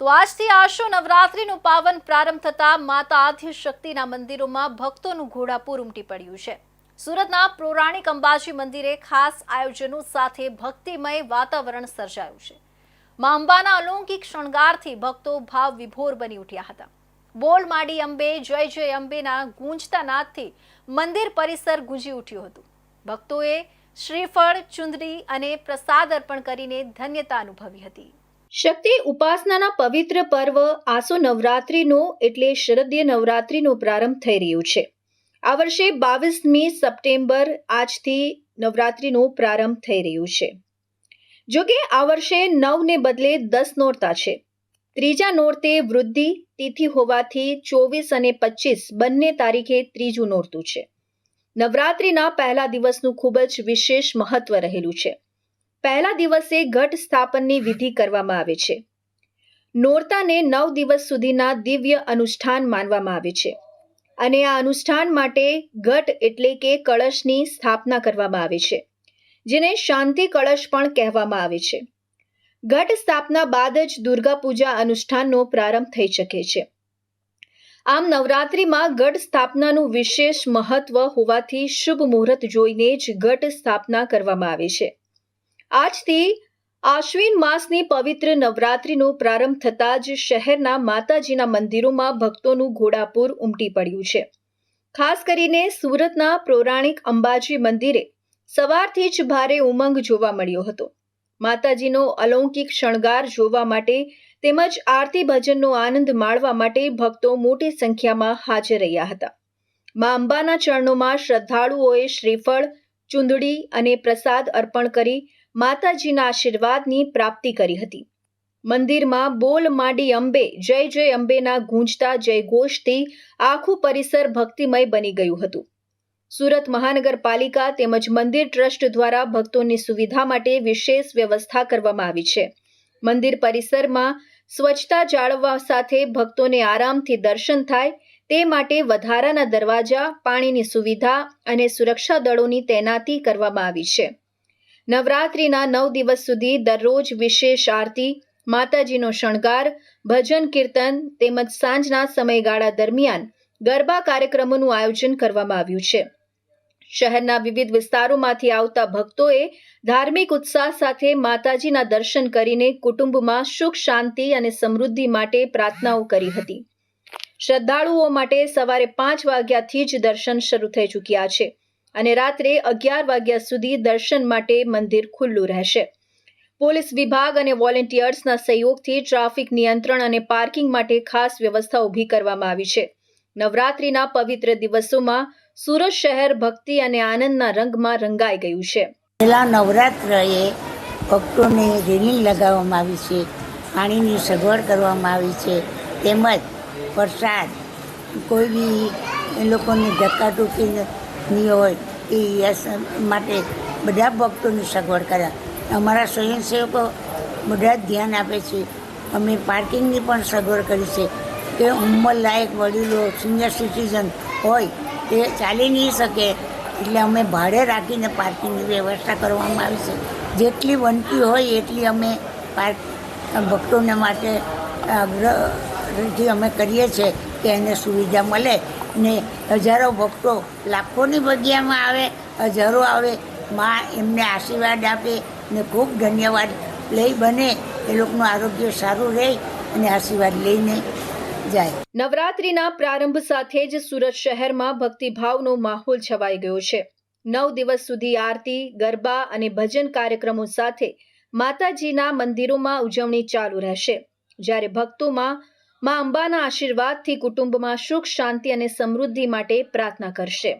તો આજથી આશો નવરાત્રીનું પાવન પ્રારંભ થતા માતા આદ્ય મંદિરોમાં ભક્તોનું ઘોડાપૂર ઉમટી પડ્યું છે. સુરતના પૌરાણિક અંબાજી મંદિરે ખાસ આયોજનો સાથે ભક્તિમય વાતાવરણ સર્જાયું છે. મા અંબાના અલૌકિક શણગારથી ભક્તો ભાવ વિભોર બની ઉઠ્યા હતા. બોલ માડી અંબે, જય જય અંબેના ગુંજતા નાદથી મંદિર પરિસર ગુંજી ઉઠ્યું હતું. ભક્તોએ શ્રીફળ, ચુંદડી અને પ્રસાદ અર્પણ કરીને ધન્યતા અનુભવી હતી. શક્તિ ઉપાસનાના પવિત્ર પર્વ આસો નવરાત્રિનો એટલે શરદીય નવરાત્રિનો પ્રારંભ થઈ રહ્યો છે. આ વર્ષે બાવીસમી સપ્ટેમ્બર આજથી નવરાત્રિનો પ્રારંભ થઈ રહ્યો છે. જો કે આ વર્ષે નવને બદલે દસ નોરતા છે. ત્રીજા નોરતે વૃદ્ધિ, તિથિ હોવાથી ચોવીસ અને પચીસ બંને તારીખે ત્રીજું નોરતું છે. નવરાત્રિના પહેલા દિવસનું ખૂબ જ વિશેષ મહત્વ રહેલું છે. પહેલા દિવસે ઘટ સ્થાપનની વિધિ કરવામાં આવે છે. નોરતાને નવ દિવસ સુધીના દિવ્ય અનુષ્ઠાન માનવામાં આવે છે. અને આ અનુષ્ઠાન માટે ઘટ એટલે કે કળશની સ્થાપના કરવામાં આવે છે, જેને શાંતિ કળશ પણ કહેવામાં આવે છે. ઘટ સ્થાપના બાદ જ દુર્ગા પૂજા અનુષ્ઠાનનો પ્રારંભ થઈ શકે છે. આમ નવરાત્રિમાં ગઢ સ્થાપનાનું વિશેષ મહત્વ હોવાથી શુભ મુહૂર્ત જોઈને જ ગઢ સ્થાપના કરવામાં આવે છે. આજથી આશ્વિન માસની પવિત્ર નવરાત્રિનો પ્રારંભ થતાં જ શહેરના માતાજીના મંદિરોમાં ભક્તોનું ઘોડાપૂર ઉમટી પડ્યું છે. ખાસ કરીને સુરતના પૌરાણિક અંબાજી મંદિરે સવારથી જ ભારે ઉમંગ જોવા મળ્યો હતો. માતાજીનો અલૌકિક શણગાર જોવા માટે તેમજ આરતી ભજનનો આનંદ માણવા માટે ભક્તો મોટી સંખ્યામાં હાજર રહ્યા હતા. મા અંબાના ચરણોમાં શ્રદ્ધાળુઓએ શ્રીફળ ચુંદડી અને પ્રસાદ અર્પણ કરી માતાજીના આશીર્વાદની પ્રાપ્તિ કરી હતી. મંદિરમાં બોલ માડી અંબે, જય જય અંબેના ગૂંજતા જયઘોષથી આખું પરિસર ભક્તિમય બની ગયું હતું. સુરત મહાનગરપાલિકા તેમજ મંદિર ટ્રસ્ટ દ્વારા ભક્તોની સુવિધા માટે વિશેષ વ્યવસ્થા કરવામાં આવી છે. મંદિર પરિસરમાં સ્વચ્છતા જાળવવા સાથે ભક્તોને આરામથી દર્શન થાય તે માટે વધારાના દરવાજા, પાણીની સુવિધા અને સુરક્ષા દળોની તૈનાતી કરવામાં આવી છે. નવરાત્રિના નવ દિવસ સુધી દરરોજ વિશેષ આરતી, માતાજીનો શણગાર, ભજન કીર્તન તેમજ સાંજના સમયગાળા દરમિયાન ગરબા કાર્યક્રમોનું આયોજન કરવામાં આવ્યું છે. શહેરના વિવિધ વિસ્તારોમાંથી આવતા ભક્તોએ ધાર્મિક ઉત્સાહ સાથે માતાજીના દર્શન કરીને કુટુંબમાં સુખ, શાંતિ અને સમૃદ્ધિ માટે પ્રાર્થનાઓ કરી હતી. શ્રદ્ધાળુઓ માટે સવારે પાંચ વાગ્યાથી જ દર્શન શરૂ થઈ ચૂક્યા છે અને રાત્રે અગિયાર વાગ્યા સુધી દર્શન માટે મંદિર ખુલ્લું રહેશે. પોલીસ વિભાગ અને વોલેન્ટિયર્સના સહયોગથી ટ્રાફિક નિયંત્રણ અને પાર્કિંગ માટે ખાસ વ્યવસ્થા ઊભી કરવામાં આવી છે. નવરાત્રિના પવિત્ર દિવસોમાં સુરત શહેર ભક્તિ અને આનંદના રંગમાં રંગાઈ ગયું છે. પહેલાં નવરાત્રએ ભક્તોને રેલિંગ લગાવવામાં આવી છે, પાણીની સગવડ કરવામાં આવી છે, તેમજ પ્રસાદ કોઈ બી એ ધક્કા ધક્કાટુકી ની હોય, એ યસ માટે બધા ભક્તોની સગવડ કર્યા અમારા સ્વયંસેવકો બધા જ ધ્યાન આપે છે. અમે પાર્કિંગની પણ સગવડ કરી છે કે ઉંમરલાયક વડીલો, સિનિયર સિટીઝન હોય તે ચાલી નહીં શકે. એટલે અમે ભાડે રાખીને પાર્કિંગની વ્યવસ્થા કરવામાં આવી છે. જેટલી બનતી હોય એટલી અમે પાર્ક ભક્તોને માટે આગ્રહથી અમે કરીએ છીએ કે એને સુવિધા મળે ને હજારો ભક્તો લાખોની જગ્યામાં આવે, હજારો આવે, માં એમને આશીર્વાદ આપે ને ખૂબ ધન્યવાદ. લઈ બને, એ લોકોનું આરોગ્ય સારું રહે અને આશીર્વાદ લઈને જાય. નવરાત્રિના પ્રારંભ સાથે જ સુરત શહેરમાં ભક્તિભાવનો માહોલ છવાઈ ગયો છે. નવ દિવસ સુધી આરતી, ગરબા અને ભજન કાર્યક્રમો સાથે માતાજીના મંદિરોમાં ઉજવણી ચાલુ રહેશે. જ્યારે ભક્તોમાં મા અંબાના આશીર્વાદથી કુટુંબમાં સુખ શાંતિ અને સમૃદ્ધિ માટે પ્રાર્થના કરશે.